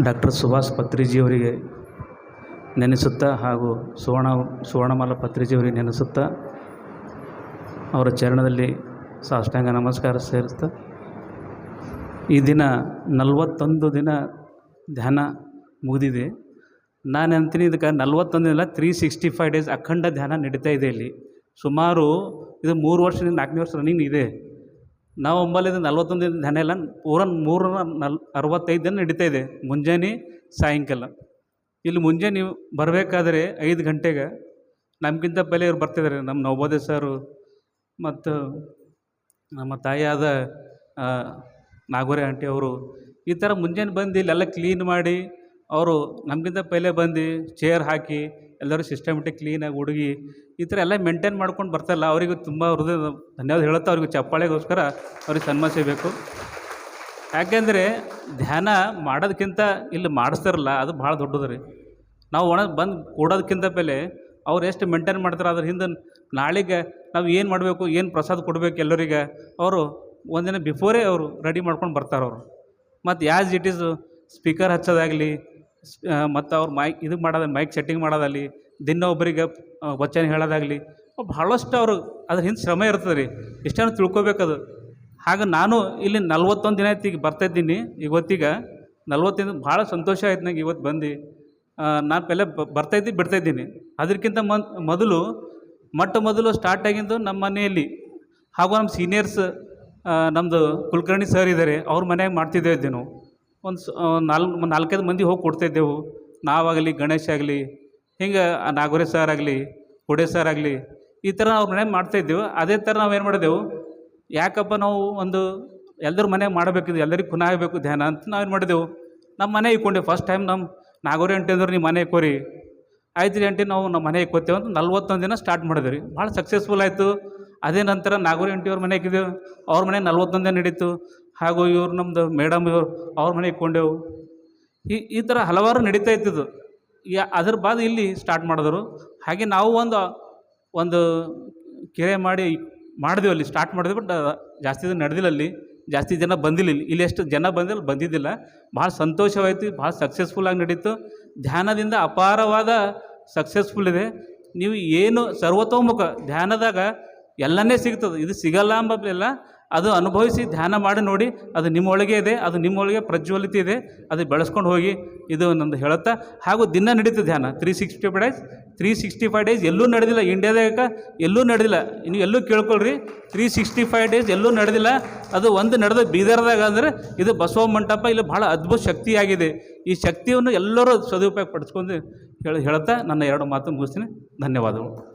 Doctor Subhash ಪತ್ರಿಜಿಯವರಿಗೆ ನೆನೆಸುತ್ತಾ ಹಾಗೂ ಸುವರ್ಣ, ಸುವರ್ಣಮಾಲ ಪತ್ರಿಜಿಯವರಿಗೆ ನೆನೆಸುತ್ತಾ ಅವರ ಚರಣದಲ್ಲಿ ಸಾಷ್ಟಾಂಗ ನಮಸ್ಕಾರ ಸೇರಿಸ್ತಾ ಈ ದಿನ ನಲವತ್ತೊಂದು ದಿನ ಧ್ಯಾನ ಮುಗಿದಿದೆ. ನಾನು ಅಂತೀನಿ ಇದಕ್ಕೆ ನಲವತ್ತೊಂದು ದಿನ ತ್ರೀ ಸಿಕ್ಸ್ಟಿ ಫೈವ್ ಡೇಸ್ ಅಖಂಡ ಧ್ಯಾನ ನಡೀತಾ ಇದೆ ಇಲ್ಲಿ. ಸುಮಾರು ಇದು ಮೂರು ವರ್ಷದಿಂದ ನಾಲ್ಕನೇ ವರ್ಷ ರನ್ನಿಂಗ್ ಇದೆ. ನಾವು ಒಂಬಲ್ಲಿಂದ ನಲ್ವತ್ತೊಂದು ಇಲ್ಲ ಪೂರ ಮೂರ ನಲ್, ಅರವತ್ತೈದು ದಿನ ನಡೀತಾ ಇದೆ. ಮುಂಜಾನೆ, ಸಾಯಂಕಾಲ. ಇಲ್ಲಿ ಮುಂಜಾನೆ ನೀವು ಬರಬೇಕಾದ್ರೆ ಐದು ಗಂಟೆಗೆ ನಮಗಿಂತ ಪहिले ಇವ್ರು ಬರ್ತಿದ್ದಾರೆ ನಮ್ಮ ನವೋದಯ ಸರು ಮತ್ತು ನಮ್ಮ ತಾಯಿಯಾದ ನಾಗೋರೆ ಆಂಟಿ ಅವರು ಈ ಥರ ಮುಂಜಾನೆ ಬಂದು ಇಲ್ಲೆಲ್ಲ ಕ್ಲೀನ್ ಮಾಡಿ ಅವರು ನಮಗಿಂತ ಪೈಲೆ ಬಂದು ಚೇರ್ ಹಾಕಿ ಎಲ್ಲರೂ ಸಿಸ್ಟಮೆಟಿಕ್ ಕ್ಲೀನಾಗಿ ಹುಡುಗಿ ಈ ಥರ ಎಲ್ಲ ಮೇಂಟೈನ್ ಮಾಡ್ಕೊಂಡು ಬರ್ತಾರಲ್ಲ, ಅವರಿಗೂ ತುಂಬ ಹೃದಯ ಧನ್ಯವಾದ ಹೇಳುತ್ತಾ ಅವ್ರಿಗೆ ಚಪ್ಪಾಳೆಗೋಸ್ಕರ ಅವ್ರಿಗೆ ಸನ್ಮಾನಿಸಬೇಕು ಯಾಕೆಂದರೆ ಧ್ಯಾನ ಮಾಡೋದಕ್ಕಿಂತ ಇಲ್ಲಿ ಮಾಡಿಸ್ತಾರಲ್ಲ, ಅದು ಭಾಳ ದೊಡ್ಡದು ರೀ. ನಾವು ಒಣ ಬಂದು ಕೊಡೋದಕ್ಕಿಂತ ಪೆಲೆ ಅವ್ರು ಎಷ್ಟು ಮೇಂಟೈನ್ ಮಾಡ್ತಾರೆ, ಅದ್ರ ಹಿಂದೆ ನಾಳೆಗೆ ನಾವು ಏನು ಮಾಡಬೇಕು, ಏನು ಪ್ರಸಾದ ಕೊಡಬೇಕು ಎಲ್ಲರಿಗೆ, ಅವರು ಒಂದಿನ ಬಿಫೋರೇ ಅವರು ರೆಡಿ ಮಾಡ್ಕೊಂಡು ಬರ್ತಾರೆ ಅವರು ಮತ್ತು ಯಾಸ್ ಇಟ್ ಈಸ್ ಸ್ಪೀಕರ್ ಹಚ್ಚೋದಾಗಲಿ ಮತ್ತು ಅವ್ರು ಮೈಕ್, ಇದು ಮಾಡೋದು, ಮೈಕ್ ಸೆಟ್ಟಿಂಗ್ ಮಾಡೋದಾಗಲಿ ದಿನ ಒಬ್ಬರಿಗೆ ವಚನ ಹೇಳೋದಾಗಲಿ ಭಾಳಷ್ಟು ಅವರು ಅದ್ರ ಹಿಂದೆ ಶ್ರಮ ಇರ್ತದೆ ರೀ. ಇಷ್ಟನ್ನು ತಿಳ್ಕೊಬೇಕದು. ಹಾಗೆ ನಾನು ಇಲ್ಲಿ ನಲ್ವತ್ತೊಂದು ದಿನ ಆಯ್ತು ಈಗ ಬರ್ತಾಯಿದ್ದೀನಿ. ಇವತ್ತೀಗ ನಲ್ವತ್ತೈದು, ಭಾಳ ಸಂತೋಷ ಆಯ್ತು ನಂಗೆ ಇವತ್ತು ಬಂದು. ನಾನು ಪೆಲ್ಲ ಬರ್ತಾಯಿದ್ದು, ಬಿಡ್ತಾಯಿದ್ದೀನಿ. ಅದಕ್ಕಿಂತ ಮೊದಲು, ಮೊಟ್ಟ ಮೊದಲು ಸ್ಟಾರ್ಟ್ ಆಗಿದ್ದು ನಮ್ಮ ಮನೆಯಲ್ಲಿ. ಹಾಗೂ ನಮ್ಮ ಸೀನಿಯರ್ಸ್ ನಮ್ಮದು ಕುಲಕರ್ಣಿ ಸರ್ ಇದ್ದಾರೆ ಅವ್ರ ಮನ್ಯಾಗ ಮಾಡ್ತಿದ್ದೇವೆ ನಾವು. ಒಂದು ನಾಲ್ಕು ನಾಲ್ಕೈದು ಮಂದಿ ಹೋಗಿ ಕೊಡ್ತಾಯಿದ್ದೆವು ನಾವಾಗಲಿ, ಗಣೇಶ್ ಆಗಲಿ, ಹಿಂಗೆ ನಾಗೋರೆ ಸರ್ ಆಗಲಿ ಕೊಡೆ ಸರ್ ಆಗಲಿ, ಈ ಥರ ಅವ್ರ ಮಾಡ್ತಾ ಮಾಡ್ತಾಯಿದ್ದೆವು ಅದೇ ಥರ ನಾವು ಏನು ಮಾಡಿದೆವು? ಯಾಕಪ್ಪ ನಾವು ಒಂದು ಎಲ್ಲರ ಮನ್ಯಾಗ ಮಾಡಬೇಕಿದ್ದು ಎಲ್ಲರಿಗೆ ಖುನ ಆಗಬೇಕು ಧ್ಯಾನ ಅಂತ ನಾವು ಏನು ಮಾಡಿದೆವು. ನಮ್ಮ ಮನೆ ಇಕ್ಕೊಂಡೆವು ಫಸ್ಟ್ ಟೈಮ್ ನಮ್ಮ ನಾಗೋರಿ ಅಂಟಿ ಅಂದ್ರೆ ನೀವು ಮನೆ ಇಕ್ಕೋರಿ. ಐದು ಅಂಟಿ ನಾವು ನಮ್ಮ ಮನೆ ಇಕ್ಕೋತೇವೆ ಅಂತ ನಲ್ವತ್ತೊಂದು ದಿನ ಸ್ಟಾರ್ಟ್ ಮಾಡಿದ್ರಿ. ಭಾಳ ಸಕ್ಸಸ್ಫುಲ್ ಆಯಿತು. ಅದೇ ನಂತರ ನಾಗೋರಿ ಅಂಟಿಯವ್ರ ಮನೆ ಇಕ್ಕಿದೆವು ಅವ್ರ ಮನೆ ನಲ್ವತ್ತೊಂದು ದಿನ ನಡೀತು. ಹಾಗೂ ಇವ್ರು ನಮ್ಮದು ಮೇಡಮ್ ಇವರು ಅವ್ರ ಮನೆ ಇಕ್ಕೊಂಡೆವು. ಈ ಈ ಥರ ಹಲವಾರು ನಡೀತಾ ಇತ್ತಿದ್ದು. ಯಾ ಅದ್ರ ಬಾದ್ ಇಲ್ಲಿ ಸ್ಟಾರ್ಟ್ ಮಾಡಿದ್ರು. ಹಾಗೆ ನಾವು ಒಂದು ಒಂದು ಕೆರೆ ಮಾಡಿ ಮಾಡಿದೆವು ಅಲ್ಲಿ ಸ್ಟಾರ್ಟ್ ಮಾಡಿದ್ವಿ ಬಟ್ ಜಾಸ್ತಿ ದಿನ ನಡೆದಿಲ್ಲ ಅಲ್ಲಿ. ಜಾಸ್ತಿ ಜನ ಬಂದಿಲ್ಲ ಇಲ್ಲಿ. ಇಲ್ಲಿ ಎಷ್ಟು ಜನ ಬಂದಿಲ್ಲ, ಬಂದಿದ್ದಿಲ್ಲ. ಭಾಳ ಸಂತೋಷವಾಯಿತು, ಭಾಳ ಸಕ್ಸಸ್ಫುಲ್ಲಾಗಿ ನಡೀತು. ಧ್ಯಾನದಿಂದ ಅಪಾರವಾದ ಸಕ್ಸಸ್ಫುಲ್ ಇದೆ. ನೀವು ಏನು ಸರ್ವತೋಮುಖ ಧ್ಯಾನದಾಗ ಎಲ್ಲನೇ ಸಿಗ್ತದೆ. ಇದು ಸಿಗಲ್ಲ ಅಂಬಲ್ಲ ಅದು ಅನುಭವಿಸಿ ಧ್ಯಾನ ಮಾಡಿ ನೋಡಿ, ಅದು ನಿಮ್ಮೊಳಗೆ ಇದೆ, ಅದು ನಿಮ್ಮೊಳಗೆ ಪ್ರಜ್ವಲಿತ ಇದೆ, ಅದು ಬೆಳೆಸ್ಕೊಂಡು ಹೋಗಿ ಇದು ನಂದು ಹೇಳುತ್ತಾ. ಹಾಗೂ ದಿನ ನಡೀತು ಧ್ಯಾನ three sixty five days three sixty five days ಎಲ್ಲೂ ನಡೆದಿಲ್ಲ ಇಂಡಿಯಾದಾಗ ಎಲ್ಲೂ ನಡೆದಿಲ್ಲ. ನೀವು ಎಲ್ಲೂ ಕೇಳ್ಕೊಳ್ರಿ ತ್ರೀ ಸಿಕ್ಸ್ಟಿ ಫೈವ್ ಡೇಸ್ ಎಲ್ಲೂ ನಡೆದಿಲ್ಲ. ಅದು ಒಂದು ನಡೆದ ಬೀದರ್ದಾಗ ಅಂದರೆ ಇದು ಬಸವ ಮಂಟಪ, ಇಲ್ಲಿ ಭಾಳ ಅದ್ಭುತ ಶಕ್ತಿಯಾಗಿದೆ. ಈ ಶಕ್ತಿಯನ್ನು ಎಲ್ಲರೂ ಸದುಪಯೋಗ ಪಡಿಸ್ಕೊಂಡು ಹೇಳಿ ಹೇಳ್ತಾ ನನ್ನ ಎರಡು ಮಾತು ಮುಗಿಸ್ತೀನಿ. ಧನ್ಯವಾದಗಳು.